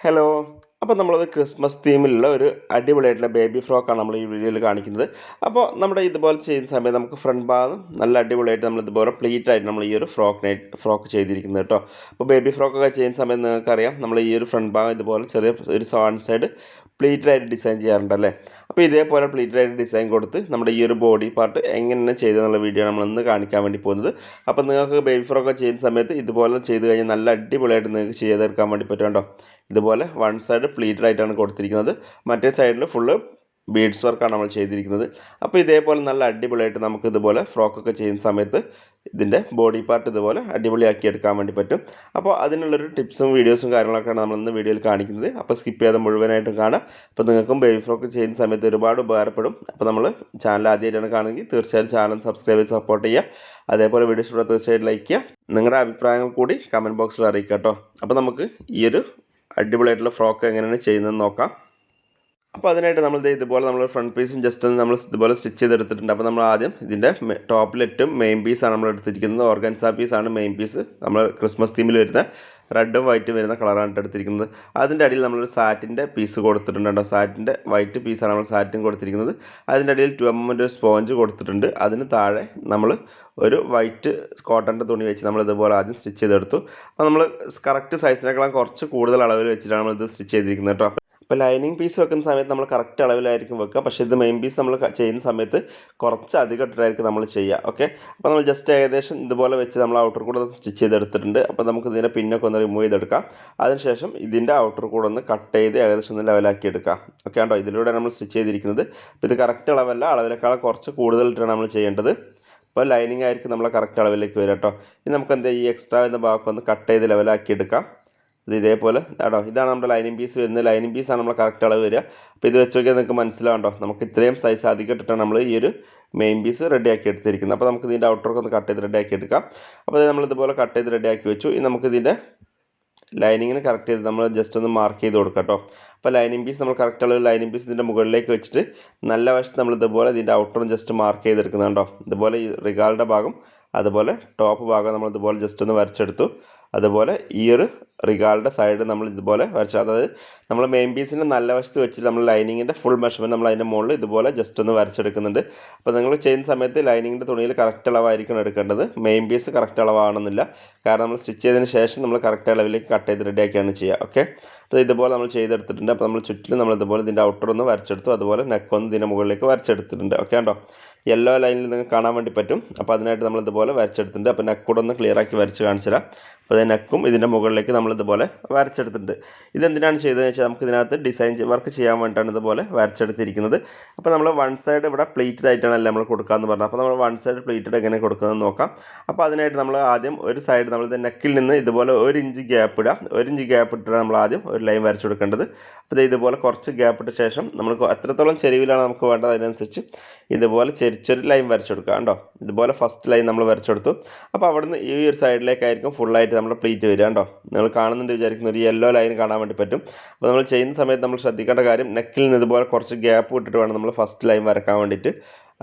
Hello അപ്പോൾ നമ്മളത് Christmas തീമിലുള്ള ഒരു അടിപൊളിയായിട്ടുള്ള ബേബി ഫ്രോക്കാണ് നമ്മൾ ഈ വീഡിയോയിൽ കാണിക്കുന്നത്. അപ്പോൾ നമ്മുടെ ഇതുപോലെ ചെയ്യുന്ന സമയത്ത് നമുക്ക് ഫ്രണ്ട് ഭാഗം നല്ല അടിപൊളിയായിട്ട് നമ്മൾ ഇതുപോലെ പ്ലീറ്റ് ആയിട്ട് നമ്മൾ ഈ ഒരു ഫ്രോക്ക് ഫ്രോക്ക് ചെയ്തിരിക്കുന്നത് കേട്ടോ അപ്പോൾ ബേബി ഫ്രോക്കൊക്കെ ചെയ്യുന്ന സമയത്ത് നിങ്ങൾക്കറിയാം നമ്മൾ ഈ ഒരു ഫ്രണ്ട് ഭാഗം ഇതുപോലെ ചെറിയ ഒരു സോൺ സൈഡ് പ്ലീറ്റഡായിട്ട് ഡിസൈൻ ചെയ്യാറുണ്ടല്ലേ അപ്പോൾ ഇതേപോലെ പ്ലീറ്റഡായിട്ട് ഡിസൈൻ കൊടുത്ത് നമ്മുടെ ഈ ഒരു ബോഡി പാർട്ട് എങ്ങനെ ചെയ്തെന്നുള്ള വീഡിയോ നമ്മൾ ഇന്ന് കാണിക്കാൻ വേണ്ടി പോകുന്നത്. അപ്പോൾ നിങ്ങൾക്ക് ബേബി ഫ്രോക്ക് ചെയ്യുന്ന സമയത്ത് ഇതുപോലെ ചെയ്ത് കഴിഞ്ഞാൽ നല്ല അടിപൊളിയായിട്ട് നിങ്ങൾക്ക് ചെയ്തെടുക്കാൻ വേണ്ടി പറ്റും കേട്ടോ ഇതുപോലെ വൺ സൈഡ് പ്ലീറ്റഡ് ആയിട്ടാണ് കൊടുത്തിരിക്കുന്നത്. മറ്റേ സൈഡിൽ ഫുള്ള് ബീഡ്സ് വർക്കാണ് നമ്മൾ ചെയ്തിരിക്കുന്നത്. അപ്പോൾ ഇതേപോലെ നല്ല അടിപൊളിയായിട്ട് നമുക്ക് ഇതുപോലെ ഫ്രോക്കൊക്കെ ചെയ്യുന്ന സമയത്ത് ഇതിന്റെ ബോഡി പാർട്ട് ഇതുപോലെ അടിപൊളിയാക്കി എടുക്കാൻ വേണ്ടി പറ്റും. അപ്പോൾ അതിനുള്ളൊരു ടിപ്സും വീഡിയോസും കാര്യങ്ങളൊക്കെയാണ് നമ്മൾ ഇന്ന് വീഡിയോയിൽ കാണിക്കുന്നത്. അപ്പോൾ സ്കിപ്പ് ചെയ്യാതെ മുഴുവനായിട്ടും കാണാം. അപ്പോൾ നിങ്ങൾക്കും ബേബി ഫ്രോക്ക് ചെയ്യുന്ന സമയത്ത് ഒരുപാട് ഉപകാരപ്പെടും. അപ്പോൾ നമ്മൾ ചാനൽ ആദ്യമായിട്ടാണ് കാണുമെങ്കിൽ തീർച്ചയായും ചാനൽ സബ്സ്ക്രൈബ് ചെയ്ത് സപ്പോർട്ട് ചെയ്യുക. അതേപോലെ വീഡിയോസ് ഇവിടെ തീർച്ചയായിട്ടും ലൈക്ക് ചെയ്യുക. നിങ്ങളുടെ അഭിപ്രായങ്ങൾ കൂടി കമന്റ് ബോക്സിൽ അറിയിക്കുക കേട്ടോ. അപ്പോൾ നമുക്ക് ഈ ഒരു അടിപൊളിയായിട്ടുള്ള ഫ്രോക്ക് എങ്ങനെയാണ് ചെയ്യുന്നതെന്ന് നോക്കാം. അപ്പോൾ അതിനായിട്ട് നമ്മൾ ഇതുപോലെ നമ്മൾ ഫ്രണ്ട് പീസും ജസ്റ്റ് ഒന്ന് നമ്മൾ ഇതുപോലെ സ്റ്റിച്ച് ചെയ്തെടുത്തിട്ടുണ്ട്. അപ്പോൾ നമ്മൾ ആദ്യം ഇതിന്റെ ടോപ്പിലെറ്റും മെയിൻ പീസാണ് നമ്മൾ എടുത്തിരിക്കുന്നത്. ഓർഗൻസ പീസാണ് മെയിൻ പീസ് നമ്മൾ ക്രിസ്മസ് തീമിൽ വരുന്ന റെഡും വൈറ്റും വരുന്ന കളറാണ് എടുത്തിരിക്കുന്നത്. അതിന്റെ അടിയിൽ നമ്മളൊരു സാറ്റിന്റെ പീസ് കൊടുത്തിട്ടുണ്ട് സാറ്റിന്റെ വൈറ്റ് പീസാണ് നമ്മൾ സാറ്റിൻ കൊടുത്തിരിക്കുന്നത്. അതിന്റെ അടിയിൽ ടു എം എമ്മിന്റെ ഒരു സ്പോഞ്ച് കൊടുത്തിട്ടുണ്ട്. അതിന് താഴെ നമ്മൾ ഒരു വൈറ്റ് കോട്ടന്റെ തുണി വെച്ച് നമ്മൾ ഇതുപോലെ ആദ്യം സ്റ്റിച്ച് ചെയ്തെടുത്തു. അപ്പോൾ നമ്മൾ കറക്റ്റ് സൈസിനേക്കാളും കുറച്ച് കൂടുതൽ അളവിൽ വെച്ചിട്ടാണ് ഇത് സ്റ്റിച്ച് ചെയ്തിരിക്കുന്നത് കേട്ടോ. ഇപ്പോൾ ലൈനിങ് പീസ് വെക്കുന്ന സമയത്ത് നമ്മൾ കറക്റ്റ് അളവിലായിരിക്കും വെക്കുക. പക്ഷേ ഇത് മെയിൻ പീസ് നമ്മൾ ചെയ്യുന്ന സമയത്ത് കുറച്ച് അധികം ഇട്ടിട്ടായിരിക്കും നമ്മൾ ചെയ്യുക. ഓക്കെ അപ്പോൾ നമ്മൾ ജസ്റ്റ് ഏകദേശം ഇതുപോലെ വെച്ച് നമ്മൾ ഔട്ടർ കൂടെ സ്റ്റിച്ച് ചെയ്തെടുത്തിട്ടുണ്ട്. അപ്പോൾ നമുക്ക് ഇതിന്റെ പിന്നൊക്കെ ഒന്ന് റിമൂവ് ചെയ്തെടുക്കാം. അതിനുശേഷം ഇതിന്റെ ഔട്ടർ കൂടെ ഒന്ന് കട്ട് ചെയ്ത് ഏകദേശം ഒന്ന് ലെവലാക്കി എടുക്കാം. ഓക്കെ ആണ്ടോ ഇതിലൂടെ നമ്മൾ സ്റ്റിച്ച് ചെയ്തിരിക്കുന്നത്. അപ്പോൾ ഇത് കറക്റ്റ് അളവല്ല. അളവിനേക്കാൾ കുറച്ച് കൂടുതലിട്ടാണ് നമ്മൾ ചെയ്യേണ്ടത്. അപ്പോൾ ലൈനിങ് ആയിരിക്കും നമ്മളെ കറക്റ്റ് അളവിലേക്ക് വരിക കേട്ടോ. ഇനി നമുക്ക് എന്താ ഈ എക്സ്ട്രാ എന്ന ഭാഗം ഒന്ന് കട്ട് ചെയ്ത് ലെവലാക്കി എടുക്കാം. ഇത് ഇതേപോലെ. കേട്ടോ ഇതാണ് നമ്മുടെ ലൈനിങ് പീസ് വരുന്നത്. ലൈനിങ് പീസാണ് നമ്മൾ കറക്റ്റ് അളവ് വരിക. അപ്പോൾ ഇത് വെച്ച് നോക്കിയാൽ നിങ്ങൾക്ക് മനസ്സിലാവണ്ടോ? നമുക്ക് ഇത്രയും സൈസ് അധികം ഇട്ടിട്ടാണ് നമ്മൾ ഈ ഒരു മെയിൻ പീസ് റെഡിയാക്കി എടുത്തിരിക്കുന്നത്. അപ്പോൾ നമുക്ക് ഇതിന്റെ ഔട്ടർക്ക് ഒന്ന് കട്ട് ചെയ്ത് റെഡിയാക്കി എടുക്കാം. അപ്പോൾ നമ്മൾ ഇതുപോലെ കട്ട് ചെയ്ത് റെഡിയാക്കി വെച്ചു. ഇനി നമുക്ക് ഇതിന്റെ ലൈനിങ്ങിന് കറക്റ്റ് ചെയ്ത് നമ്മൾ ജസ്റ്റ് ഒന്ന് മാർക്ക് ചെയ്ത് കൊടുക്കാം കേട്ടോ. അപ്പോൾ ലൈനിങ് പീസ് നമ്മൾ കറക്റ്റ് ഉള്ള ലൈനിങ് പീസ് ഇതിന്റെ മുകളിലേക്ക് വെച്ചിട്ട് നല്ല വശത്ത് നമ്മൾ ഇതുപോലെ ഇതിന്റെ ഔട്ടറും ജസ്റ്റ് മാർക്ക് ചെയ്തെടുക്കുന്നുണ്ടോ ഇതുപോലെ ഈ റിഗാളുടെ ഭാഗം അതുപോലെ ടോപ്പ് ഭാഗം നമ്മൾ ഇതുപോലെ ജസ്റ്റ് ഒന്ന് വരച്ചെടുത്തു. അതുപോലെ ഈ ഒരു റിഗാളുടെ സൈഡ് നമ്മൾ ഇതുപോലെ വരച്ചാൽ അതായത് നമ്മൾ മെയിൻ പീസിന്റെ നല്ല വശത്ത് വെച്ച് നമ്മൾ ലൈനിങ്ങിന്റെ ഫുൾ മെഷർമെന്റ് നമ്മൾ അതിന്റെ മുകളിൽ ഇതുപോലെ ജസ്റ്റ് ഒന്ന് വരച്ചെടുക്കുന്നുണ്ട്. അപ്പോൾ നിങ്ങൾ ചെയ്യുന്ന സമയത്ത് ലൈനിങ്ങിന്റെ തുണിയിൽ കറക്റ്റ് അളവായിരിക്കണം എടുക്കേണ്ടത്. മെയിൻ പീസ് കറക്റ്റ് അളവാണെന്നില്ല. കാരണം നമ്മൾ സ്റ്റിച്ച് ചെയ്തതിന് ശേഷം നമ്മൾ കറക്റ്റ് അളവിലേക്ക് കട്ട് ചെയ്ത് റെഡിയാക്കിയാണ് ചെയ്യുക. ഓക്കെ അപ്പോൾ ഇതുപോലെ നമ്മൾ ചെയ്തെടുത്തിട്ടുണ്ട്. അപ്പോൾ നമ്മൾ ചുറ്റിലും നമ്മൾ ഇതുപോലെ ഇതിന്റെ ഔട്ടർ ഒന്ന് വരച്ചെടുത്തു. അതുപോലെ നെക്ക് ഒന്ന് ഇതിന്റെ മുകളിലേക്ക് വരച്ചെടുത്തിട്ടുണ്ട്. ഓക്കെ ഉണ്ടോ യെല്ലോ ലൈനിൽ നിങ്ങൾക്ക് കാണാൻ വേണ്ടി പറ്റും. അപ്പോൾ അതിനായിട്ട് നമ്മൾ ഇതുപോലെ വരച്ചെടുത്തിട്ടുണ്ട്. അപ്പോൾ നെക്ക് ഒന്ന് ക്ലിയർ ആക്കി വരച്ച് കാണിച്ചു തരാം അപ്പോൾ അത് നെക്കും ഇതിന്റെ മുകളിലേക്ക് നമ്മൾ ഇതുപോലെ വരച്ചെടുത്തിട്ടുണ്ട്. ഇതെന്തിനാണ് ചെയ്തതെന്ന് വെച്ചാൽ നമുക്ക് ഇതിനകത്ത് ഡിസൈൻ വർക്ക് ചെയ്യാൻ വേണ്ടിയിട്ടാണ് ഇതുപോലെ വരച്ചെടുത്തിരിക്കുന്നത്. അപ്പോൾ നമ്മൾ വൺ സൈഡ് ഇവിടെ പ്ലേറ്റഡ് ആയിട്ടാണ് ആയിട്ടാണല്ലോ നമ്മൾ കൊടുക്കാമെന്ന് പറഞ്ഞത്. അപ്പോൾ നമ്മൾ വൺ സൈഡ് പ്ലേറ്റഡ് എങ്ങനെ കൊടുക്കുന്നതെന്ന് നോക്കാം. അപ്പോൾ അതിനായിട്ട് നമ്മൾ ആദ്യം ഒരു സൈഡ് നമ്മൾ ഇത് നെക്കിൽ നിന്ന് ഇതുപോലെ ഒരു ഇഞ്ച് ഗ്യാപ്പ് ഇടാം ഒരു ഇഞ്ച് ഗ്യാപ്പ് ഇട്ടിട്ട് നമ്മൾ ആദ്യം ഒരു ലൈൻ വരച്ചു കൊടുക്കേണ്ടത് അപ്പോൾ ഇതുപോലെ കുറച്ച് ഗ്യാപ്പ് ഇട്ട ശേഷം നമ്മൾ എത്രത്തോളം ചെരിവിലാണ് നമുക്ക് വേണ്ടത് അതിനനുസരിച്ച് ഇതുപോലെ ചെരിച്ചൊരു ലൈൻ വരച്ചു കൊടുക്കുക കണ്ടോ? ഇതുപോലെ ഫസ്റ്റ് ലൈൻ നമ്മൾ വരച്ചു കൊടുത്തു. അപ്പോൾ അവിടുന്ന് ഈ ഒരു സൈഡിലേക്കായിരിക്കും ഫുള്ളായിട്ട് നമ്മുടെ പ്ലീറ്റ് വരിക കണ്ടോ? നിങ്ങൾ കാണുന്നുണ്ട് വിചാരിക്കുന്ന ഒരു യെല്ലോ ലൈൻ കാണാൻ വേണ്ടി പറ്റും. അപ്പോൾ നമ്മൾ ചെയ്യുന്ന സമയത്ത് നമ്മൾ ശ്രദ്ധിക്കേണ്ട കാര്യം നെക്കിൽ നിന്ന് ഇതുപോലെ കുറച്ച് ഗ്യാപ്പ് ഇട്ടിട്ട് വേണം നമ്മൾ ഫസ്റ്റ് ലൈൻ വരക്കാൻ വേണ്ടിയിട്ട്.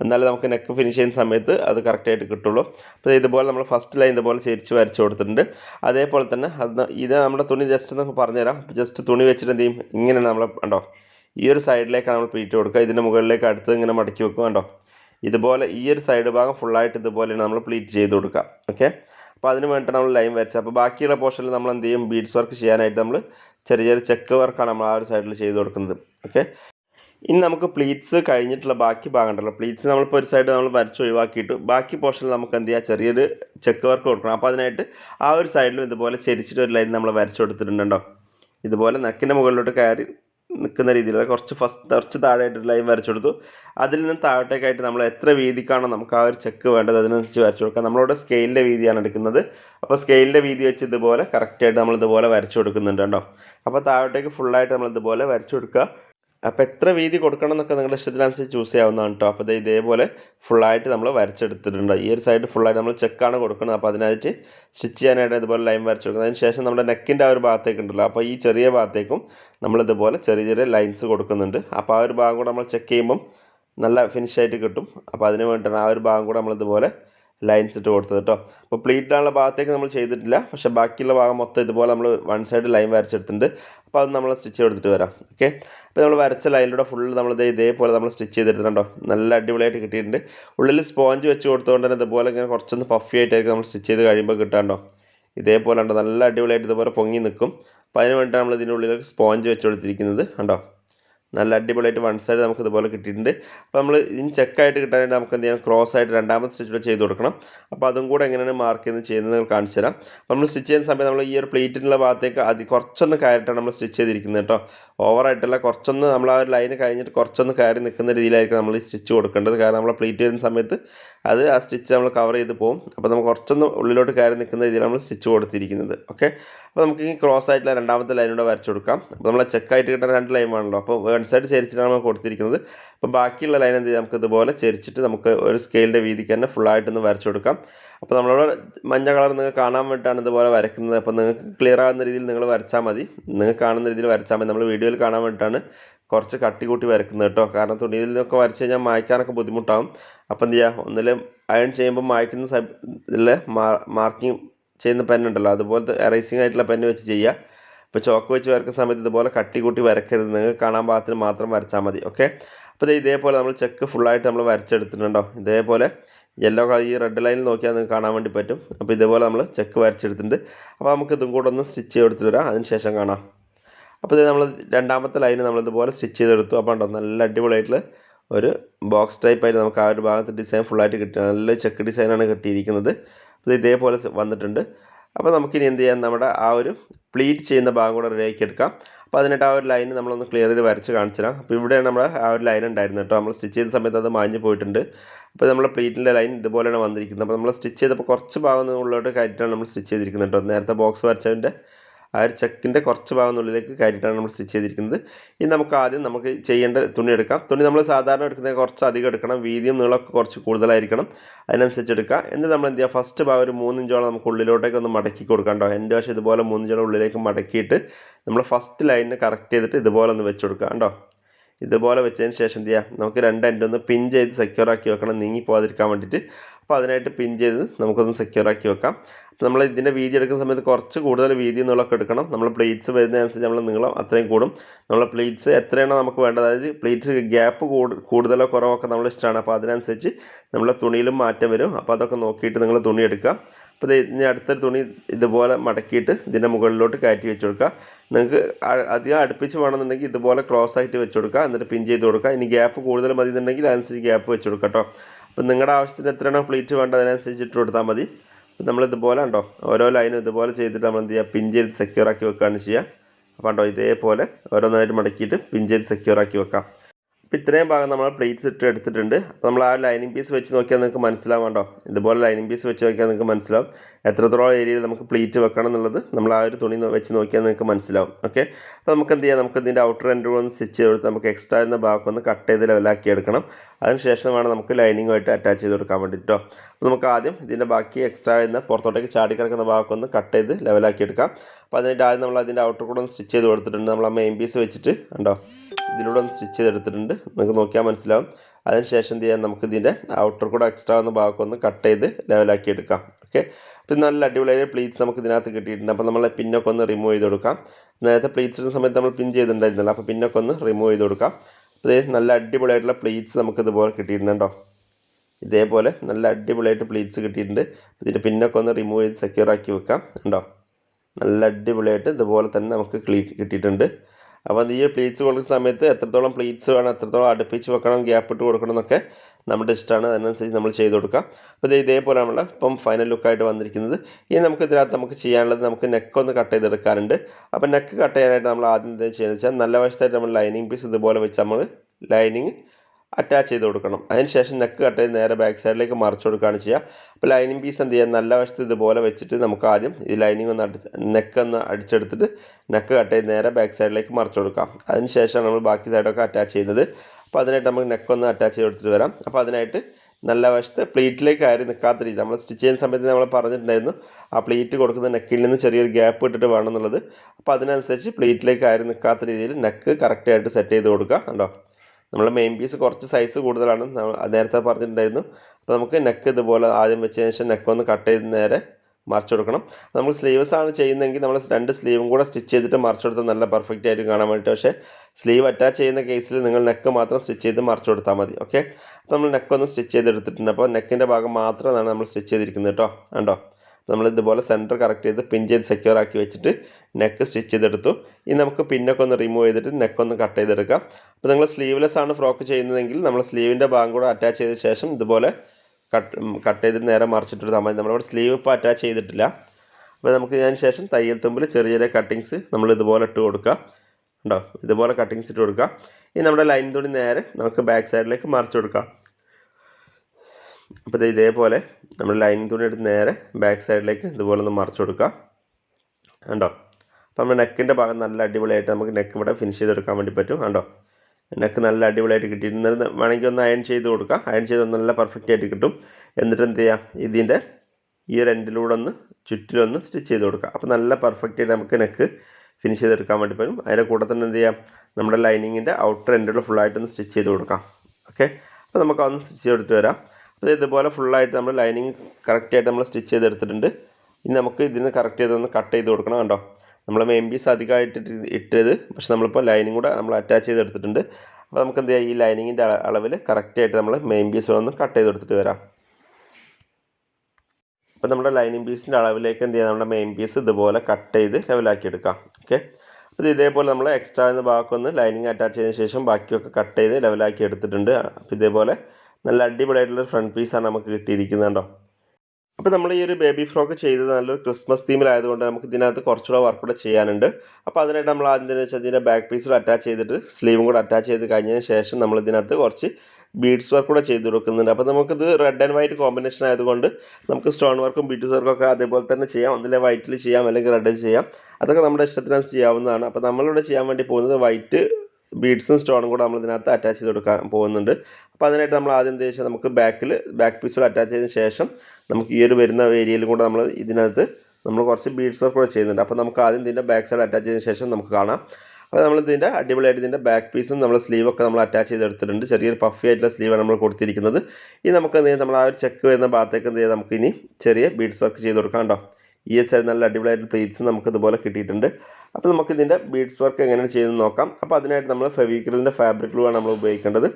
എന്നാലേ നമുക്ക് നെക്ക് ഫിനിഷ് ചെയ്യുന്ന സമയത്ത് അത് കറക്റ്റായിട്ട് കിട്ടുള്ളൂ. അപ്പോൾ ഇതുപോലെ നമ്മൾ ഫസ്റ്റ് ലൈൻ ഇതുപോലെ ചെരിച്ച് വരച്ച് കൊടുത്തിട്ടുണ്ട്. അതേപോലെ തന്നെ അത് ഇത് നമ്മുടെ തുണി ജസ്റ്റ് ഒന്ന് പറഞ്ഞുതരാം. ജസ്റ്റ് തുണി വെച്ചിട്ട് എന്ത് ചെയ്യും? ഇങ്ങനെയാണ് നമ്മൾ കണ്ടോ? ഈ ഒരു സൈഡിലേക്കാണ് നമ്മൾ പ്ലീറ്റ് കൊടുക്കുക. ഇതിന്റെ മുകളിലേക്ക് അടുത്ത് ഇങ്ങനെ മടക്കി വെക്കുക കണ്ടോ? ഇതുപോലെ ഈ ഒരു സൈഡ് ഭാഗം ഫുള്ളായിട്ട് ഇതുപോലെയാണ് നമ്മൾ പ്ലീറ്റ് ചെയ്ത് കൊടുക്കുക. ഓക്കെ അപ്പോൾ അതിന് വേണ്ടിയിട്ടാണ് നമ്മൾ ലൈൻ വരച്ചത് അപ്പോൾ ബാക്കിയുള്ള പോർഷനിൽ നമ്മൾ എന്ത് ചെയ്യും? ബീഡ്സ് വർക്ക് ചെയ്യാനായിട്ട് നമ്മൾ ചെറിയ ചെറിയ ചെക്ക് വർക്കാണ് നമ്മൾ ആ ഒരു സൈഡിൽ ചെയ്ത് കൊടുക്കുന്നത്. ഓക്കെ ഇനി നമുക്ക് പ്ലീറ്റ്സ് കഴിഞ്ഞിട്ടുള്ള ബാക്കി ഭാഗം ഉണ്ടല്ലോ. പ്ലീറ്റ്സ് നമ്മളിപ്പോൾ ഒരു സൈഡ് നമ്മൾ വരച്ച് ഒഴിവാക്കിയിട്ട് ബാക്കി പോർഷനിൽ നമുക്ക് എന്ത് ചെയ്യാം? ചെറിയൊരു ചെക്ക് വർക്ക് കൊടുക്കണം. അപ്പോൾ അതിനായിട്ട് ആ ഒരു സൈഡിലും ഇതുപോലെ ചെരിച്ചിട്ട് ഒരു ലൈൻ നമ്മൾ വരച്ച് കൊടുത്തിട്ടുണ്ടോ ഇതുപോലെ നെക്കിന്റെ മുകളിലോട്ട് കയറി നിൽക്കുന്ന രീതിയിൽ കുറച്ച് ഫസ്റ്റ് കുറച്ച് താഴെയായിട്ട് ലൈൻ വരച്ചു കൊടുത്തു. അതിൽ നിന്ന് താഴത്തേക്കായിട്ട് നമ്മൾ എത്ര വീതിക്കാണോ നമുക്ക് ആ ഒരു ചെക്ക് വേണ്ടത് അതിനനുസരിച്ച് വരച്ചു കൊടുക്കുക നമ്മളിവിടെ സ്കെയിലിന്റെ വീതിയാണ് എടുക്കുന്നത്. അപ്പോൾ സ്കെയിലിന്റെ വീതി വെച്ച് ഇതുപോലെ കറക്റ്റായിട്ട് നമ്മൾ ഇതുപോലെ വരച്ചു കൊടുക്കുന്നുണ്ട് കേട്ടോ. അപ്പോൾ താഴോട്ടേക്ക് ഫുള്ളായിട്ട് നമ്മൾ ഇതുപോലെ വരച്ചു കൊടുക്കുക. അപ്പോൾ എത്ര വീതി കൊടുക്കണം എന്നൊക്കെ നിങ്ങളുടെ ഇഷ്ടത്തിനനുസരിച്ച് ചൂസ് ചെയ്യാവുന്നതാണ് കേട്ടോ അപ്പോൾ ഇതേപോലെ ഫുള്ളായിട്ട് നമ്മൾ വരച്ചെടുത്തിട്ടുണ്ട്. ഈ ഒരു സൈഡ് ഫുള്ളായിട്ട് നമ്മൾ ചെക്കാണ് കൊടുക്കുന്നത്. അപ്പോൾ അതിനായിട്ട് സ്റ്റിച്ച് ചെയ്യാനായിട്ട് ഇതുപോലെ ലൈൻ വരച്ച് കൊടുക്കുന്നത് അതിന് ശേഷം നമ്മുടെ നെക്കിന്റെ ആ ഒരു ഭാഗത്തേക്ക് ഉണ്ടല്ലോ. അപ്പോൾ ഈ ചെറിയ ഭാഗത്തേക്കും നമ്മളിതുപോലെ ചെറിയ ചെറിയ ലൈൻസ് കൊടുക്കുന്നുണ്ട്. അപ്പോൾ ആ ഒരു ഭാഗം കൂടെ നമ്മൾ ചെക്ക് ചെയ്യുമ്പം നല്ല ഫിനിഷായിട്ട് കിട്ടും. അപ്പോൾ അതിന് വേണ്ടിയിട്ടാണ് ആ ഒരു ഭാഗം കൂടെ നമ്മളിതുപോലെ ലൈൻസ് ഇട്ട് കൊടുത്തത് കേട്ടോ അപ്പോൾ പ്ലീറ്റിനുള്ള ഭാഗത്തേക്ക് നമ്മൾ ചെയ്തിട്ടില്ല. പക്ഷേ ബാക്കിയുള്ള ഭാഗം മൊത്തം ഇതുപോലെ നമ്മൾ വൺ സൈഡ് ലൈൻ വരച്ചെടുത്തിട്ടുണ്ട്. അപ്പോൾ അത് നമ്മൾ സ്റ്റിച്ച് ചെയ്തെടുത്തിട്ട് വരാം. ഓക്കെ അപ്പോൾ നമ്മൾ വരച്ച ലൈനിലൂടെ ഫുള്ള് നമ്മൾ ഇതേപോലെ നമ്മൾ സ്റ്റിച്ച് ചെയ്തെടുത്തിട്ടുണ്ടോ നല്ല അടിപൊളിയായിട്ട് കിട്ടിയിട്ടുണ്ട്. ഉള്ളിൽ സ്പോഞ്ച് വെച്ച് കൊടുത്തുകൊണ്ട് തന്നെ ഇതുപോലെ ഇങ്ങനെ കുറച്ചൊന്ന് പഫി ആയിട്ടായിരിക്കും നമ്മൾ സ്റ്റിച്ച് ചെയ്ത് കഴിയുമ്പോൾ കിട്ടാണ്ടോ ഇതേപോലെ ഉണ്ടോ നല്ല അടിപൊളിയായിട്ട് ഇതുപോലെ പൊങ്ങി നിൽക്കും അപ്പോൾ അതിന് വേണ്ടിയിട്ടാണ് നമ്മൾ ഇതിന്റെ ഉള്ളിലേക്ക് സ്പോഞ്ച് വെച്ച് കൊടുത്തിരിക്കുന്നത് കണ്ടോ? നല്ല അടിപൊളിയായിട്ട് വൺ സൈഡ് നമുക്ക് ഇതുപോലെ കിട്ടിയിട്ടുണ്ട്. അപ്പോൾ നമ്മൾ ഇതിന് ചെക്കായിട്ട് കിട്ടാനായിട്ട് നമുക്ക് എന്ത് ചെയ്യണം? ക്രോസ് ആയിട്ട് രണ്ടാമത്തെ സ്റ്റിച്ചിലൂടെ ചെയ്ത് കൊടുക്കണം. അപ്പോൾ അതും കൂടെ എങ്ങനെയാണ് മാർക്ക് ചെയ്യുന്നത് നിങ്ങൾ കാണിച്ചു തരാം. നമ്മൾ സ്റ്റിച്ച് ചെയ്യുന്ന സമയത്ത് നമ്മൾ ഈ ഒരു പ്ലേറ്റിനുള്ള ഭാഗത്തേക്ക് അത് കുറച്ചൊന്ന് കയറിയിട്ടാണ് നമ്മൾ സ്റ്റിച്ച് ചെയ്തിരിക്കുന്നത് കേട്ടോ. ഓവറായിട്ടല്ല കുറച്ചൊന്ന് നമ്മൾ ആ ഒരു ലൈന് കഴിഞ്ഞിട്ട് കുറച്ചൊന്ന് കയറി നിൽക്കുന്ന രീതിയിലായിരിക്കും നമ്മൾ സ്റ്റിച്ച് കൊടുക്കേണ്ടത്. കാരണം നമ്മൾ പ്ലേറ്റ് ചെയ്യുന്ന സമയത്ത് അത് ആ സ്റ്റിച്ച് നമ്മൾ കവർ ചെയ്ത് പോകും അപ്പോൾ നമ്മൾ കുറച്ചൊന്ന് ഉള്ളിലോട്ട് കയറി നിൽക്കുന്ന രീതിയിൽ നമ്മൾ സ്റ്റിച്ച് കൊടുത്തിരിക്കുന്നത്. ഓക്കെ അപ്പോൾ നമുക്ക് ഈ ക്രോസ് ആയിട്ടുള്ള രണ്ടാമത്തെ ലൈനൂടെ വരച്ചു കൊടുക്കാം. അപ്പോൾ നമ്മൾ ചെക്കായിട്ട് കിട്ടുന്ന രണ്ട് ലൈൻ ആണല്ലോ അപ്പോൾ സൈഡ് ചരിച്ചിട്ടാണ് നമ്മൾ കൊടുത്തിരിക്കുന്നത്. അപ്പോൾ ബാക്കിയുള്ള ലൈൻ എന്ത് നമുക്ക് ഇതുപോലെ ചരിച്ചിട്ട് നമുക്ക് ഒരു സ്കെയിലിന്റെ വീതിക്ക് തന്നെ ഫുള്ളായിട്ടൊന്ന് വരച്ചു കൊടുക്കാം. അപ്പോൾ നമ്മളിവിടെ മഞ്ഞ കളർ നിങ്ങൾക്ക് കാണാൻ വേണ്ടിയിട്ടാണ് ഇതുപോലെ വരയ്ക്കുന്നത്. അപ്പോൾ നിങ്ങൾക്ക് ക്ലിയർ ആകുന്ന രീതിയിൽ നിങ്ങൾ വരച്ചാൽ മതി. നിങ്ങൾക്ക് കാണുന്ന രീതിയിൽ വരച്ചാൽ മതി. നമ്മൾ വീഡിയോയിൽ കാണാൻ വേണ്ടിയിട്ടാണ് കുറച്ച് കട്ടി കൂട്ടി വരക്കുന്നത് കേട്ടോ. കാരണം തുണിയിൽ നിന്നൊക്കെ വരച്ച് കഴിഞ്ഞാൽ മായ്ക്കാനൊക്കെ ബുദ്ധിമുട്ടാകും അപ്പോൾ എന്ത് ചെയ്യുക ഒന്നിൽ അയൺ ചെയ്യുമ്പോൾ മായ്ക്കുന്ന ഇതിൽ മാർക്കിംഗ് ചെയ്യുന്ന പെന്നുണ്ടല്ലോ അതുപോലത്തെ എറേസിങ് ആയിട്ടുള്ള പെന്ന് വെച്ച് ചെയ്യുക. ഇപ്പോൾ ചോക്ക് വെച്ച് വരക്കുന്ന സമയത്ത് ഇതുപോലെ കട്ടി കൂട്ടി വരക്കരുത്. നിങ്ങൾക്ക് കാണാൻ പാകത്തിന് മാത്രം വരച്ചാൽ മതി. ഓക്കെ? അപ്പോൾ ഇതേപോലെ നമ്മൾ ചെക്ക് ഫുള്ളായിട്ട് നമ്മൾ വരച്ചെടുത്തിട്ടുണ്ടോ? ഇതേപോലെ യെല്ലോ കളർ ഈ റെഡ് ലൈനിൽ നോക്കിയാൽ നിങ്ങൾക്ക് കാണാൻ വേണ്ടി പറ്റും. അപ്പോൾ ഇതേപോലെ നമ്മൾ ചെക്ക് വരച്ചെടുത്തിട്ടുണ്ട്. അപ്പോൾ നമുക്ക് ഇതും കൂടെ ഒന്ന് സ്റ്റിച്ച് ചെയ്തെടുത്തിട്ട് വരാം. അതിന് ശേഷം കാണാം. അപ്പോൾ ഇത് നമ്മൾ രണ്ടാമത്തെ ലൈന് നമ്മളിതുപോലെ സ്റ്റിച്ച് ചെയ്തെടുത്തു. അപ്പോൾ ഉണ്ടോ നല്ല അടിപൊളിയായിട്ടുള്ള ഒരു ബോക്സ് ടൈപ്പായിട്ട് നമുക്ക് ആ ഒരു ഭാഗത്ത് ഡിസൈൻ ഫുള്ളായിട്ട് കിട്ടി നല്ല ചെക്ക് ഡിസൈനാണ് കിട്ടിയിരിക്കുന്നത്. അപ്പോൾ ഇതേപോലെ വന്നിട്ടുണ്ട്. അപ്പോൾ നമുക്കിനി എന്ത് ചെയ്യാം? നമ്മുടെ ആ ഒരു പ്ലീറ്റ് ചെയ്യുന്ന ഭാഗം കൂടെ റെഡിയാക്കി എടുക്കാം. അപ്പോൾ അതിനായിട്ട് ആ ഒരു ലൈൻ നമ്മളൊന്ന് ക്ലിയർ ചെയ്ത് വരച്ച് കാണിച്ചു തരാം അപ്പോൾ ഇവിടെയാണ് നമ്മുടെ ആ ഒരു ലൈൻ ഉണ്ടായിരുന്നത് കേട്ടോ. നമ്മൾ സ്റ്റിച്ച് ചെയ്ത സമയത്ത് അത് മാഞ്ഞു പോയിട്ടുണ്ട്. അപ്പോൾ നമ്മുടെ പ്ലീറ്റിന്റെ ലൈൻ ഇതുപോലെയാണ് വന്നിരിക്കുന്നത്. അപ്പോൾ നമ്മൾ സ്റ്റിച്ച് ചെയ്തപ്പോൾ കുറച്ച് ഭാഗം ഉള്ളിലോട്ട് കയറ്റിയിട്ടാണ് നമ്മൾ സ്റ്റിച്ച് ചെയ്തിരിക്കുന്നത് കേട്ടോ. നേരത്തെ ബോക്സ് വരച്ചതിന്റെ ആ ഒരു ചെക്കിന്റെ കുറച്ച് ഭാഗത്തിനുള്ളിലേക്ക് കയറ്റിയിട്ടാണ് നമ്മൾ സ്റ്റിച്ച് ചെയ്തിരിക്കുന്നത്. ഇനി നമുക്ക് ആദ്യം നമുക്ക് ചെയ്യേണ്ട തുണി എടുക്കാം. തുണി നമ്മൾ സാധാരണ എടുക്കുന്നത് കുറച്ച് അധികം എടുക്കണം. വീതിയും നീളമൊക്കെ കുറച്ച് കൂടുതലായിരിക്കണം. അതിനനുസരിച്ച് എടുക്കുക എന്നിട്ട് നമ്മൾ എന്ത് ചെയ്യുക ഫസ്റ്റ് ഭാഗം ഒരു മൂന്നിഞ്ചോളം നമുക്ക് ഉള്ളിലോട്ടേക്ക് ഒന്ന് മടക്കി കൊടുക്കാം കേട്ടോ. എന്റെ വശം ഇതുപോലെ മൂന്നിഞ്ചോളം ഉള്ളിലേക്ക് മടക്കിയിട്ട് നമ്മൾ ഫസ്റ്റ് ലൈനിന് കറക്റ്റ് ചെയ്തിട്ട് ഇതുപോലെ ഒന്ന് വെച്ച് കൊടുക്കുക കേട്ടോ. ഇതുപോലെ വെച്ചതിന് ശേഷം എന്ത് ചെയ്യുക നമുക്ക് രണ്ട് എന്റെ ഒന്ന് പിൻ ചെയ്ത് സെക്യൂർ ആക്കി വെക്കണം. നീങ്ങി പോകാതിരിക്കാൻ വേണ്ടിയിട്ട്. അപ്പോൾ അതിനായിട്ട് പിൻ ചെയ്ത് നമുക്കൊന്ന് സെക്യൂർ ആക്കി വെക്കാം. അപ്പോൾ നമ്മൾ ഇതിന്റെ വീതി എടുക്കുന്ന സമയത്ത് കുറച്ച് കൂടുതൽ വീതി എന്നുള്ളതൊക്കെ എടുക്കണം. നമ്മൾ പ്ലേറ്റ്സ് വരുന്നതനുസരിച്ച് നമ്മൾ നീളം അത്രയും കൂടും. നമ്മൾ പ്ലേറ്റ്സ് എത്രയാണോ നമുക്ക് വേണ്ടത് അതായത് പ്ലേറ്റ്സ് ഗ്യാപ്പ് കൂടുതലോ കുറവൊക്കെ നമ്മൾ ഇഷ്ടമാണ് അപ്പോൾ അതിനനുസരിച്ച് നമ്മളെ തുണിയിലും മാറ്റം വരും. അപ്പോൾ അതൊക്കെ നോക്കിയിട്ട് നിങ്ങൾ തുണി എടുക്കുക. അപ്പോൾ ഇനി അടുത്തൊരു തുണി ഇതുപോലെ മടക്കിയിട്ട് ഇതിന്റെ മുകളിലോട്ട് കയറ്റി വെച്ച് കൊടുക്കുക. നിങ്ങൾക്ക് അധികം അടുപ്പിച്ച് വേണമെന്നുണ്ടെങ്കിൽ ഇതുപോലെ ക്രോസ് ആയിട്ട് വെച്ച് കൊടുക്കുക. എന്നിട്ട് പിൻ ചെയ്ത് കൊടുക്കുക. ഇനി ഗ്യാപ്പ് കൂടുതൽ മതി എന്നുണ്ടെങ്കിൽ അതനുസരിച്ച് ഗ്യാപ്പ് വെച്ച് കൊടുക്കുക കേട്ടോ. അപ്പോൾ നിങ്ങളുടെ ആവശ്യത്തിന് എത്രയാണോ പ്ലേറ്റ് വേണ്ടത് അതിനനുസരിച്ച് ഇട്ട് കൊടുത്താൽ മതി. അപ്പോൾ നമ്മൾ ഇതുപോലെ ഉണ്ടോ ഓരോ ലൈനും ഇതുപോലെ ചെയ്തിട്ട് നമ്മൾ എന്ത് ചെയ്യുക പിൻ ചെയ്ത് സെക്യൂർ ആക്കി വെക്കുകയാണ് ചെയ്യുക അപ്പോൾ ഉണ്ടോ ഇതേപോലെ ഓരോന്നായിട്ട് മടക്കിയിട്ട് പിൻ ചെയ്ത് സെക്യൂർ ആക്കി വെക്കാം. അപ്പോൾ ഇത്രയും ഭാഗം നമ്മൾ പ്ലേറ്റ്സ് ഇട്ട് എടുത്തിട്ടുണ്ട്. നമ്മൾ ആ ലൈനിങ് പീസ് വെച്ച് നോക്കിയാൽ നിങ്ങൾക്ക് മനസ്സിലാവുണ്ടോ ഇതുപോലെ ലൈനിങ് പീസ് വെച്ച് നോക്കിയാൽ നിങ്ങൾക്ക് മനസ്സിലാവും. എത്രത്തോളം ഏരിയയിൽ നമുക്ക് പ്ലേറ്റ് വെക്കണം എന്നുള്ളത് നമ്മൾ ആ ഒരു തുണി വെച്ച് നോക്കിയാൽ നിങ്ങൾക്ക് മനസ്സിലാവും. ഓക്കെ അപ്പോൾ നമുക്ക് എന്ത് ചെയ്യാം? നമുക്ക് ഇതിന്റെ ഔട്ടർ എൻഡ് ഒന്ന് സ്റ്റിച്ച് ചെയ്ത് നമുക്ക് എക്സ്ട്രാ എന്ന ഭാഗം ഒന്ന് കട്ട് ചെയ്ത് ലെവലാക്കി എടുക്കണം. അതിനുശേഷം വേണം നമുക്ക് ലൈനിങ്ങുമായിട്ട് അറ്റാച്ച് ചെയ്ത് കൊടുക്കാൻ വേണ്ടിയിട്ടോ അപ്പോൾ നമുക്ക് ആദ്യം ഇതിന്റെ ബാക്കി എക്സ്ട്രാ എന്ന പുറത്തോട്ടേക്ക് ചാടി കിടക്കുന്ന ഭാഗം ഒന്ന് കട്ട് ചെയ്ത് ലെവലാക്കി എടുക്കാം. അപ്പോൾ അതിനായിട്ട് ആദ്യം നമ്മൾ അതിന്റെ ഔട്ടർ കൂടെ ഒന്ന് സ്റ്റിച്ച് ചെയ്ത് കൊടുത്തിട്ടുണ്ട്. നമ്മൾ ആ മെയിൻ പീസ് വെച്ചിട്ട് ഉണ്ടോ ഇതിലൂടെ ഒന്ന് സ്റ്റിച്ച് ചെയ്തെടുത്തിട്ടുണ്ട് നിങ്ങൾക്ക് നോക്കിയാൽ മനസ്സിലാവും. അതിനുശേഷം എന്ത് ചെയ്യാം? നമുക്ക് ഇതിന്റെ ഔട്ടർ കൂടെ എക്സ്ട്രാ ഒന്ന് ഭാഗം ഒന്ന് കട്ട് ചെയ്ത് ലെവലാക്കി എടുക്കാം. ഓക്കെ പിന്നെ നല്ല അടിപൊളിയായ പ്ലീറ്റ്സ് നമുക്ക് ഇതിനകത്ത് കിട്ടിയിട്ടുണ്ട്. അപ്പോൾ നമ്മൾ പിന്നൊക്കെ ഒന്ന് റിമൂവ് ചെയ്ത് കൊടുക്കാം. നേരത്തെ പ്ലീറ്റ്സ് ഇടുന്ന സമയത്ത് നമ്മൾ പിൻ ചെയ്തിട്ടുണ്ടായിരുന്നല്ലോ. അപ്പോൾ പിന്നൊക്കെ ഒന്ന് റിമൂവ് ചെയ്ത് കൊടുക്കാം. അപ്പോൾ നല്ല അടിപൊളിയായിട്ടുള്ള പ്ലീറ്റ്സ് നമുക്ക് ഇതുപോലെ കിട്ടിയിട്ടുണ്ടോ കേട്ടോ. ഇതേപോലെ നല്ല അടിപൊളിയായിട്ട് പ്ലീറ്റ്സ് കിട്ടിയിട്ടുണ്ട്. ഇതിന്റെ പിന്നൊക്കെ ഒന്ന് റിമൂവ് ചെയ്ത് സെക്യൂർ ആക്കി വെക്കാം. ഉണ്ടോ നല്ല അടിപൊളിയായിട്ട് ഇതുപോലെ തന്നെ നമുക്ക് ക്ലീ കിട്ടിയിട്ടുണ്ട്. അപ്പോൾ ഈ പ്ലീറ്റ്സ് കൊടുക്കുന്ന സമയത്ത് എത്രത്തോളം പ്ലീറ്റ്സ് വേണം എത്രത്തോളം അടുപ്പിച്ച് വെക്കണം ഗ്യാപ്പ് ഇട്ട് കൊടുക്കണം എന്നൊക്കെ നമ്മുടെ ഇഷ്ടമാണ്. അതിനനുസരിച്ച് നമ്മൾ ചെയ്ത് കൊടുക്കാം. അപ്പോൾ ഇത് നമ്മൾ ഇപ്പം ഫൈനൽ ലുക്കായിട്ട് വന്നിരിക്കുന്നത്. ഇനി നമുക്ക് ഇതിനകത്ത് നമുക്ക് ചെയ്യാനുള്ളത് നമുക്ക് നെക്ക് ഒന്ന് കട്ട് ചെയ്തെടുക്കാറുണ്ട് അപ്പോൾ നെക്ക് കട്ട് ചെയ്യാനായിട്ട് നമ്മൾ ആദ്യം എന്താ ചെയ്യുന്നത് വെച്ചാൽ നല്ല വശത്തായിട്ട് നമ്മൾ ലൈനിങ് പീസ് ഇതുപോലെ വെച്ച് നമ്മൾ ലൈനിങ് അറ്റാച്ച് ചെയ്ത് കൊടുക്കണം. അതിനുശേഷം നെക്ക് കട്ട് ചെയ്ത് നേരെ ബാക്ക് സൈഡിലേക്ക് മറിച്ച് കൊടുക്കുകയാണ് ചെയ്യുക. അപ്പോൾ ലൈനിങ് പീസ് എന്ത് ചെയ്യുക? നല്ല വശത്ത് ഇതുപോലെ വെച്ചിട്ട് നമുക്ക് ആദ്യം ഈ ലൈനിങ് ഒന്ന് അടി നെക്ക് ഒന്ന് അടിച്ചെടുത്തിട്ട് നെക്ക് കട്ട് ചെയ്ത് നേരെ ബാക്ക് സൈഡിലേക്ക് മറിച്ച് കൊടുക്കാം അതിനുശേഷം നമ്മൾ ബാക്കി സൈഡൊക്കെ അറ്റാച്ച് ചെയ്യുന്നത്. അപ്പോൾ അതിനായിട്ട് നമുക്ക് നെക്ക് ഒന്ന് അറ്റാച്ച് ചെയ്ത് കൊടുത്തിട്ട് വരാം. അപ്പോൾ അതിനായിട്ട് നല്ല വശത്ത് പ്ലീറ്റിലേക്ക് ആര് നിൽക്കാത്ത രീതി നമ്മൾ സ്റ്റിച്ച് ചെയ്യുന്ന സമയത്ത് നമ്മൾ പറഞ്ഞിട്ടുണ്ടായിരുന്നു ആ പ്ലീറ്റ് കൊടുക്കുന്ന നെക്കിൽ നിന്ന് ചെറിയൊരു ഗ്യാപ്പ് ഇട്ടിട്ട് വേണം എന്നുള്ളത്. അപ്പോൾ അതിനനുസരിച്ച് പ്ലീറ്റിലേക്ക് ആര് നിൽക്കാത്ത രീതിയിൽ നെക്ക് കറക്റ്റായിട്ട് സെറ്റ് ചെയ്ത് കൊടുക്കുക. കണ്ടോ? നമ്മൾ മെയിൻ പീസ് കുറച്ച് സൈസ് കൂടുതലാണ്. നേരത്തെ പറഞ്ഞിട്ടുണ്ടായിരുന്നു. അപ്പോൾ നമുക്ക് നെക്ക് ഇതുപോലെ ആദ്യം വെച്ചതിന് ശേഷം നെക്ക് ഒന്ന് കട്ട് ചെയ്ത് നേരെ മറിച്ച് കൊടുക്കണം. നമ്മൾ സ്ലീവ്സ് ആണ് ചെയ്യുന്നതെങ്കിൽ നമ്മൾ രണ്ട് സ്ലീവും കൂടെ സ്റ്റിച്ച് ചെയ്തിട്ട് മറിച്ച് കൊടുത്താൽ നല്ല പെർഫെക്റ്റ് ആയിട്ട് കാണാൻ വേണ്ടിയിട്ട്. പക്ഷേ സ്ലീവ് അറ്റാച്ച് ചെയ്യുന്ന കേസിൽ നിങ്ങൾ നെക്ക് മാത്രം സ്റ്റിച്ച് ചെയ്ത് മറിച്ച് കൊടുത്താൽ മതി. ഓക്കെ അപ്പോൾ നമ്മൾ നെക്ക് ഒന്ന് സ്റ്റിച്ച് ചെയ്തെടുത്തിട്ടുണ്ട്. അപ്പോൾ നെക്കിന്റെ ഭാഗം മാത്രമാണ് നമ്മൾ സ്റ്റിച്ച് ചെയ്തിരിക്കുന്നത് കേട്ടോ. കണ്ടോ? നമ്മൾ ഇതുപോലെ സെന്റർ കറക്റ്റ് ചെയ്ത് പിൻ ചെയ്ത് സെക്യൂർ ആക്കി വെച്ചിട്ട് നെക്ക് സ്റ്റിച്ച് ചെയ്തെടുത്തു. ഇനി നമുക്ക് പിന്നൊക്കെ ഒന്ന് റിമൂവ് ചെയ്തിട്ട് നെക്ക് ഒന്ന് കട്ട് ചെയ്തെടുക്കാം. അപ്പോൾ നിങ്ങൾ സ്ലീവ്ലെസ് ആണ് ഫ്രോക്ക് ചെയ്യുന്നതെങ്കിൽ നമ്മൾ സ്ലീവിന്റെ ഭാഗം കൂടെ അറ്റാച്ച് ചെയ്ത ശേഷം ഇതുപോലെ കട്ട് കട്ട് ചെയ്തിട്ട് നേരെ മറിച്ചിട്ടെടുത്താൽ മതി നമ്മളിവിടെ സ്ലീവ് ഇപ്പോൾ അറ്റാച്ച് ചെയ്തിട്ടില്ല. അപ്പോൾ നമുക്ക് ഇതിന് ശേഷം തയ്യൽ തുമ്പിൽ ചെറിയ ചെറിയ കട്ടിങ്സ് നമ്മൾ ഇതുപോലെ ഇട്ട് കൊടുക്കുക ഉണ്ടോ ഇതുപോലെ കട്ടിങ്സ് ഇട്ട് കൊടുക്കുക ഇനി നമ്മുടെ ലൈൻ തുണി നേരെ നമുക്ക് ബാക്ക് സൈഡിലേക്ക് മറിച്ച് കൊടുക്കാം. അപ്പോൾ ഇത് ഇതേപോലെ നമ്മൾ ലൈൻ തുണി എടുത്ത് നേരെ ബാക്ക് സൈഡിലേക്ക് ഇതുപോലെ ഒന്ന് മറിച്ച് കൊടുക്കുക കണ്ടോ? അപ്പോൾ നമ്മുടെ നെക്കിന്റെ ഭാഗം നല്ല അടിപൊളിയായിട്ട് നമുക്ക് നെക്ക് ഇവിടെ ഫിനിഷ് ചെയ്തെടുക്കാൻ വേണ്ടി പറ്റും. കണ്ടോ? നെക്ക് നല്ല അടിപൊളിയായിട്ട് കിട്ടിയിരുന്നത് വേണമെങ്കിൽ ഒന്ന് അയൺ ചെയ്ത് കൊടുക്കുക അയൺ ചെയ്ത് നല്ല പെർഫെക്റ്റ് ആയിട്ട് കിട്ടും. എന്നിട്ട് എന്ത് ചെയ്യാം? ഇതിന്റെ ഈ എൻഡിലൂടെ ഒന്ന് ചുറ്റിലൊന്ന് സ്റ്റിച്ച് ചെയ്ത് കൊടുക്കുക അപ്പോൾ നല്ല പെർഫെക്റ്റ് ആയിട്ട് നമുക്ക് നെക്ക് ഫിനിഷ് ചെയ്തെടുക്കാൻ വേണ്ടി പറ്റും. അതിന്റെ കൂടെ തന്നെ എന്ത് ചെയ്യാം? നമ്മുടെ ലൈനിങ്ങിന്റെ ഔട്ടർ എൻഡിൽ ഫുള്ളായിട്ടൊന്ന് സ്റ്റിച്ച് ചെയ്ത് കൊടുക്കാം. ഓക്കെ അപ്പോൾ നമുക്ക് അതൊന്ന് സ്റ്റിച്ച് ചെയ്തെടുത്ത് വരാം. അപ്പോൾ ഇതുപോലെ ഫുള്ളായിട്ട് നമ്മൾ ലൈനിങ് കറക്റ്റായിട്ട് നമ്മൾ സ്റ്റിച്ച് ചെയ്തെടുത്തിട്ടുണ്ട്. ഇനി നമുക്ക് ഇതിന് കറക്റ്റ് ചെയ്തൊന്ന് കട്ട് ചെയ്ത് കൊടുക്കണം കേട്ടോ നമ്മൾ മെയിൻ പീസ് അധികമായിട്ട് ഇട്ടത് പക്ഷെ നമ്മളിപ്പോൾ ലൈനിങ് കൂടെ നമ്മൾ അറ്റാച്ച് ചെയ്തെടുത്തിട്ടുണ്ട്. അപ്പോൾ നമുക്ക് എന്ത് ചെയ്യാം? ഈ ലൈനിങ്ങിന്റെ അളവിൽ കറക്റ്റായിട്ട് നമ്മൾ മെയിൻ പീസുകളൊന്ന് കട്ട് കട്ട് ചെയ്തെടുത്തിട്ട് വരാം. അപ്പോൾ നമ്മുടെ ലൈനിങ് പീസിന്റെ അളവിലേക്ക് എന്ത് ചെയ്യാം? നമ്മുടെ മെയിൻ പീസ് ഇതുപോലെ കട്ട് ചെയ്ത് ലെവലാക്കി എടുക്കാം. ഓക്കെ അപ്പോൾ ഇതേപോലെ നമ്മൾ എക്സ്ട്രാ എന്ന ഭാഗമൊന്ന് ലൈനിങ് അറ്റാച്ച് ചെയ്തതിന് ശേഷം ബാക്കിയൊക്കെ കട്ട് ചെയ്ത് ലെവലാക്കി എടുത്തിട്ടുണ്ട്. അപ്പോൾ ഇതേപോലെ നല്ല അടിപൊളിയായിട്ടുള്ള ഫ്രണ്ട് പീസാണ് നമുക്ക് കിട്ടിയിരിക്കുന്നത് കേട്ടോ അപ്പോൾ നമ്മൾ ഈ ഒരു ബേബി ഫ്രോക്ക് ചെയ്തത് നല്ലൊരു ക്രിസ്മസ് തീമിലായതുകൊണ്ട് നമുക്ക് ഇതിനകത്ത് കുറച്ചുകൂടെ വർക്ക് കൂടെ ചെയ്യാനുണ്ട്. അപ്പോൾ അതിനായിട്ട് നമ്മൾ തന്നെ വെച്ചാൽ ഇതിന്റെ ബാക്ക് പീസിൽ അറ്റാച്ച് ചെയ്തിട്ട് സ്ലീവും കൂടെ അറ്റാച്ച് ചെയ്ത് കഴിഞ്ഞതിന് ശേഷം നമ്മൾ ഇതിനകത്ത് കുറച്ച് ബീഡ്സ് വർക്ക് കൂടെ ചെയ്ത് കൊടുക്കുന്നുണ്ട്. അപ്പോൾ നമുക്കിത് റെഡ് ആൻഡ് വൈറ്റ് കോമ്പിനേഷൻ ആയതുകൊണ്ട് നമുക്ക് സ്റ്റോൺ വർക്കും ബീഡ്സ് വർക്കും ഒക്കെ അതേപോലെ തന്നെ ചെയ്യാം. ഒന്നിലെ വൈറ്റിൽ ചെയ്യാം അല്ലെങ്കിൽ റെഡിൽ ചെയ്യാം. അതൊക്കെ നമ്മുടെ ഇഷ്ടത്തിനനുസരിച്ച് ചെയ്യാവുന്നതാണ്. അപ്പോൾ നമ്മളിവിടെ ചെയ്യാൻ വേണ്ടി പോകുന്നത് വൈറ്റ് ബീഡ്സും സ്റ്റോണും കൂടെ നമ്മൾ ഇതിനകത്ത് അറ്റാച്ച് ചെയ്ത് കൊടുക്കാൻ പോകുന്നുണ്ട്. അപ്പോൾ അതിനായിട്ട് നമ്മൾ ആദ്യം എന്താ നമുക്ക് ബാക്കിൽ ബാക്ക് പീസുകൾ അറ്റാച്ച് ചെയ്തതിന് ശേഷം നമുക്ക് ഈ ഒരു വരുന്ന ഏരിയയിലും കൂടെ നമ്മൾ ഇതിനകത്ത് നമ്മൾ കുറച്ച് ബീഡ്സ് വർക്ക് കൂടെ ചെയ്യുന്നുണ്ട്. അപ്പോൾ നമുക്ക് ആദ്യം ഇതിന്റെ ബാക്ക് സൈഡ് അറ്റാച്ച് ചെയ്തതിന് ശേഷം നമുക്ക് കാണാം. അപ്പോൾ നമ്മൾ ഇതിന്റെ അടിപൊളിയായിട്ട് ഇതിന്റെ ബാക്ക് പീസും നമ്മൾ സ്ലീവൊക്കെ നമ്മൾ അറ്റാച്ച് ചെയ്തെടുത്തിട്ടുണ്ട് ചെറിയൊരു പഫി ആയിട്ടുള്ള സ്ലീവാണ് നമ്മൾ കൊടുത്തിരിക്കുന്നത്. ഇനി നമുക്ക് എന്ത് നമ്മൾ ആ ഒരു ചെക്ക് വരുന്ന ഭാഗത്തേക്ക് എന്ത് ചെയ്യാം നമുക്ക് ഇനി ചെറിയ ബീഡ്സ് വർക്ക് ചെയ്ത് കൊടുക്കാം കേട്ടോ. ഈ സൈഡ് നല്ല അടിപൊളിയായിട്ട് പ്ലേറ്റ്സ് നമുക്ക് ഇതുപോലെ കിട്ടിയിട്ടുണ്ട്. അപ്പോൾ നമുക്ക് ഇതിന്റെ ബീഡ്സ് വർക്ക് എങ്ങനെയാണ് ചെയ്യുന്നത് നോക്കാം. അപ്പോൾ അതിനായിട്ട് നമ്മൾ ഫെവിക്രിലിന്റെ ഫാബ്രിക് ഗ്ലൂ ആണ് നമ്മൾ ഉപയോഗിക്കേണ്ടത്.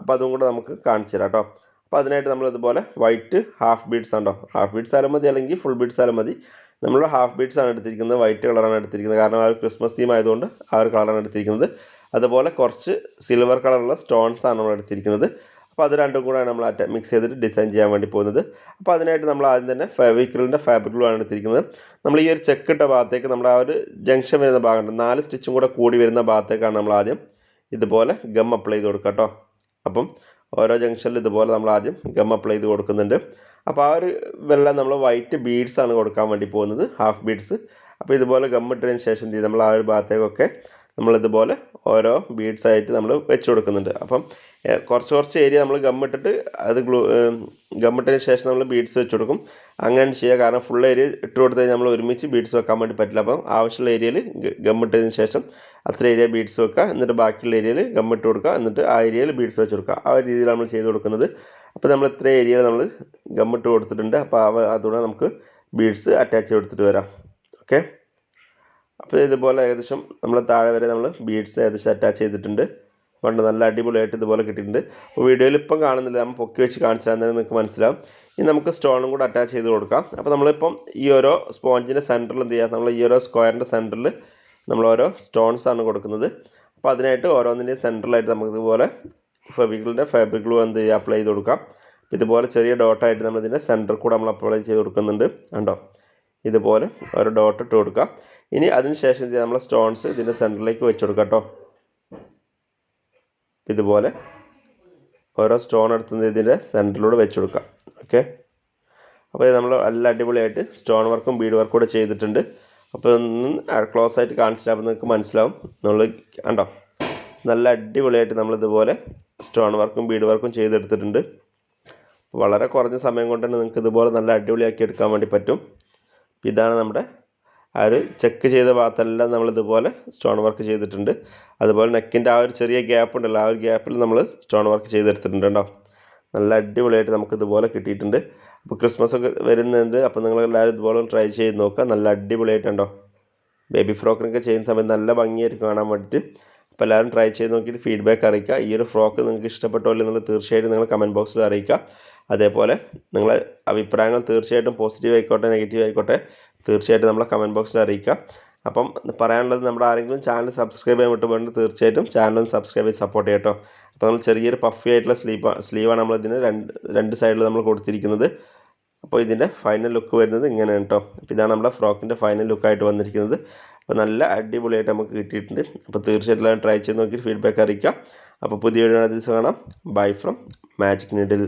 അപ്പോൾ അതും കൂടെ നമുക്ക് കാണിച്ചു തരാം കേട്ടോ. അപ്പോൾ അതിനായിട്ട് നമ്മൾ ഇതുപോലെ വൈറ്റ് ഹാഫ് ബീഡ്സ് ആണോ ഹാഫ് ബീഡ്സ് ആയാലും മതി അല്ലെങ്കിൽ ഫുൾ ബീഡ്സ് ആയാലും മതി. നമ്മൾ ഹാഫ് ബീഡ്സ് ആണ് എടുത്തിരിക്കുന്നത്. വൈറ്റ് കളറാണ് എടുത്തിരിക്കുന്നത്. കാരണം ആ ഒരു ക്രിസ്മസ് തീം ആയതുകൊണ്ട് ആ ഒരു കളറാണ് എടുത്തിരിക്കുന്നത്. അതുപോലെ കുറച്ച് സിൽവർ കളറുള്ള സ്റ്റോൺസ് ആണ് നമ്മൾ എടുത്തിരിക്കുന്നത്. അപ്പോൾ അത് രണ്ടും കൂടെ നമ്മൾ അറ്റ മിക്സ് ചെയ്തിട്ട് ഡിസൈൻ ചെയ്യാൻ വേണ്ടി പോകുന്നത്. അപ്പോൾ അതിനായിട്ട് നമ്മൾ ആദ്യം തന്നെ ഫെവിക്രിലിന്റെ ഫാബ്രിക്കുകളാണ് എടുത്തിരിക്കുന്നത്. നമ്മൾ ഈ ഒരു ചെക്ക് ഇട്ട ഭാഗത്തേക്ക് നമ്മൾ ആ ഒരു ജംഗ്ഷൻ വരുന്ന ഭാഗമുണ്ട് നാല് സ്റ്റിച്ചും കൂടെ കൂടി വരുന്ന ഭാഗത്തേക്കാണ് നമ്മൾ ആദ്യം ഇതുപോലെ ഗം അപ്ലൈ ചെയ്ത് കൊടുക്കുക കേട്ടോ. അപ്പം ഓരോ ജംഗ്ഷനിലും ഇതുപോലെ നമ്മൾ ആദ്യം ഗം അപ്ലൈ ചെയ്ത് കൊടുക്കുന്നുണ്ട്. അപ്പോൾ ആ ഒരു വെള്ളം നമ്മൾ വൈറ്റ് ബീഡ്സ് ആണ് കൊടുക്കാൻ വേണ്ടി പോകുന്നത്. ഹാഫ് ബീഡ്സ് അപ്പോൾ ഇതുപോലെ ഗം ഇട്ടതിന് ശേഷം നമ്മൾ ആ ഒരു ഭാഗത്തേക്കൊക്കെ നമ്മളിതുപോലെ ഓരോ ബീഡ്സ് ആയിട്ട് നമ്മൾ വെച്ച് കൊടുക്കുന്നുണ്ട്. അപ്പം കുറച്ച് കുറച്ച് ഏരിയ നമ്മൾ ഗമ്മിട്ടിട്ട് അത് ഗ്ലൂ ഗമ്മിട്ടതിന് ശേഷം നമ്മൾ ബീഡ്സ് വെച്ച് കൊടുക്കും. അങ്ങനെ ചെയ്യുക കാരണം ഫുൾ ഏരിയ ഇട്ട് കൊടുത്തു നമ്മൾ ഒരുമിച്ച് ബീഡ്സ് വെക്കാൻ വേണ്ടി പറ്റില്ല. അപ്പം ആവശ്യമുള്ള ഏരിയയിൽ ഗമ്മിട്ടതിന് ശേഷം അത്ര ഏരിയ ബീഡ്സ് വെക്കുക. എന്നിട്ട് ബാക്കിയുള്ള ഏരിയയിൽ ഗമ്മിട്ട് കൊടുക്കുക. എന്നിട്ട് ആ ഏരിയയിൽ ബീഡ്സ് വെച്ച് കൊടുക്കുക. ആ ഒരു രീതിയിൽ നമ്മൾ ചെയ്ത് കൊടുക്കുന്നത്. അപ്പോൾ നമ്മൾ ഇത്ര ഏരിയയിൽ നമ്മൾ ഗമ്മിട്ട് കൊടുത്തിട്ടുണ്ട്. അപ്പോൾ ആ അതുകൂടെ നമുക്ക് ബീഡ്സ് അറ്റാച്ച് കൊടുത്തിട്ട് വരാം. ഓക്കെ അപ്പോൾ ഇതുപോലെ ഏകദേശം നമ്മൾ താഴെ വരെ നമ്മൾ ബീഡ്സ് ഏകദേശം അറ്റാച്ച് ചെയ്തിട്ടുണ്ട്. പണ്ട് നല്ല അടിപൊളിയായിട്ട് ഇതുപോലെ കിട്ടിയിട്ടുണ്ട്. അപ്പോൾ വീഡിയോയിൽ ഇപ്പം കാണുന്നില്ല. നമ്മൾ പൊക്കി വെച്ച് കാണിച്ചാൽ തന്നെ നിങ്ങൾക്ക് മനസ്സിലാവും. ഇനി നമുക്ക് സ്റ്റോണും കൂടെ അറ്റാച്ച് ചെയ്ത് കൊടുക്കാം. അപ്പോൾ നമ്മളിപ്പം ഈ ഓരോ സ്പോഞ്ചിന്റെ സെന്ററിൽ എന്ത് ചെയ്യുക നമ്മൾ ഈ ഓരോ സ്ക്വയറിന്റെ സെന്ററിൽ നമ്മൾ ഓരോ സ്റ്റോൺസ് ആണ് കൊടുക്കുന്നത്. അപ്പോൾ അതിനായിട്ട് ഓരോന്നിന്റെയും സെന്ററിലായിട്ട് നമുക്ക് ഇതുപോലെ ഫെബിക്കിളിന്റെ ഫാബ്രിക് ഗ്ലൂ എന്ത് ചെയ്യുക അപ്ലൈ ചെയ്ത് കൊടുക്കാം. ഇതുപോലെ ചെറിയ ഡോട്ടായിട്ട് നമ്മൾ ഇതിന്റെ സെന്ററിൽ കൂടെ നമ്മൾ അപ്ലൈ ചെയ്ത് കൊടുക്കുന്നുണ്ട്. കണ്ടോ? ഇതുപോലെ ഓരോ ഡോട്ട് ഇട്ട് കൊടുക്കാം. ഇനി അതിന് ശേഷം നമ്മൾ സ്റ്റോൺസ് ഇതിന്റെ സെന്ററിലേക്ക് വെച്ച് കൊടുക്കാം കേട്ടോ. ഇതുപോലെ ഓരോ സ്റ്റോൺ എടുത്ത് ഇതിന്റെ സെന്ററിലൂടെ വെച്ച് കൊടുക്കാം. ഓക്കെ അപ്പോൾ നമ്മൾ നല്ല അടിപൊളിയായിട്ട് സ്റ്റോൺ വർക്കും ബീഡ് വർക്കും കൂടെ ചെയ്തിട്ടുണ്ട്. അപ്പോൾ ഒന്ന് ക്ലോസ് ആയിട്ട് കാണിച്ചാൽ നിങ്ങൾക്ക് മനസ്സിലാവും. നമ്മൾ കണ്ടോ? നല്ല അടിപൊളിയായിട്ട് നമ്മൾ ഇതുപോലെ സ്റ്റോൺ വർക്കും ബീഡ് വർക്കും ചെയ്തെടുത്തിട്ടുണ്ട്. വളരെ കുറഞ്ഞ സമയം കൊണ്ട് തന്നെ നിങ്ങൾക്ക് ഇതുപോലെ നല്ല അടിപൊളിയാക്കി എടുക്കാൻ വേണ്ടി പറ്റും. ഇതാണ് നമ്മുടെ ആ ഒരു ചെക്ക് ചെയ്ത ഭാഗത്തെല്ലാം നമ്മൾ ഇതുപോലെ സ്റ്റോൺ വർക്ക് ചെയ്തിട്ടുണ്ട്. അതുപോലെ നെക്കിന്റെ ആ ഒരു ചെറിയ ഗ്യാപ്പ് ഉണ്ടല്ലോ ആ ഒരു ഗ്യാപ്പിൽ നമ്മൾ സ്റ്റോൺ വർക്ക് ചെയ്തെടുത്തിട്ടുണ്ട് കേട്ടോ നല്ല അടിപൊളിയായിട്ട് നമുക്ക് ഇതുപോലെ കിട്ടിയിട്ടുണ്ട്. അപ്പോൾ ക്രിസ്മസ് ഒക്കെ വരുന്നുണ്ട് അപ്പോൾ നിങ്ങൾ എല്ലാവരും ഇതുപോലെ ട്രൈ ചെയ്ത് നോക്കുക. നല്ല അടിപൊളിയായിട്ടുണ്ടോ ബേബി ഫ്രോക്കിനൊക്കെ ചെയ്യുന്ന സമയത്ത് നല്ല ഭംഗിയായിട്ട് കാണാൻ വേണ്ടിയിട്ട്. അപ്പോൾ എല്ലാവരും ട്രൈ ചെയ്ത് നോക്കിയിട്ട് ഫീഡ്ബാക്ക് അറിയിക്കുക. ഈ ഒരു ഫ്രോക്ക് നിങ്ങൾക്ക് ഇഷ്ടപ്പെട്ടോ ഇല്ലെന്നുള്ളത് തീർച്ചയായിട്ടും നിങ്ങൾ കമന്റ് ബോക്സിൽ അറിയിക്കുക. അതേപോലെ നിങ്ങളെ അഭിപ്രായങ്ങൾ തീർച്ചയായിട്ടും പോസിറ്റീവ് ആയിക്കോട്ടെ നെഗറ്റീവ് ആയിക്കോട്ടെ തീർച്ചയായിട്ടും നമ്മളെ കമന്റ് ബോക്സിൽ അറിയിക്കുക. അപ്പം പറയാനുള്ളത് നമ്മുടെ ആരെങ്കിലും ചാനൽ സബ്സ്ക്രൈബ് ചെയ്യാൻ വിട്ട് വേണ്ടി തീർച്ചയായിട്ടും ചാനൽ സബ്സ്ക്രൈബ് ചെയ്ത് സപ്പോർട്ട് ചെയ്യട്ടോ അപ്പോൾ നമ്മൾ ചെറിയൊരു പഫി ആയിട്ടുള്ള സ്ലീവ് സ്ലീവാണ് നമ്മൾ ഇതിന് രണ്ട് രണ്ട് സൈഡിൽ നമ്മൾ കൊടുത്തിരിക്കുന്നത്. അപ്പോൾ ഇതിന്റെ ഫൈനൽ ലുക്ക് വരുന്നത് ഇങ്ങനെയാണ് കേട്ടോ. അപ്പോൾ ഇതാണ് നമ്മുടെ ഫ്രോക്കിന്റെ ഫൈനൽ ലുക്കായിട്ട് വന്നിരിക്കുന്നത്. അപ്പോൾ നല്ല അടിപൊളിയായിട്ട് നമുക്ക് കിട്ടിയിട്ടുണ്ട്. അപ്പോൾ തീർച്ചയായിട്ടും ട്രൈ ചെയ്ത് നോക്കിയിട്ട് ഫീഡ്ബാക്ക് അറിയിക്കാം അപ്പോൾ പുതിയ ദിവസം കാണാം. Bye from magic needle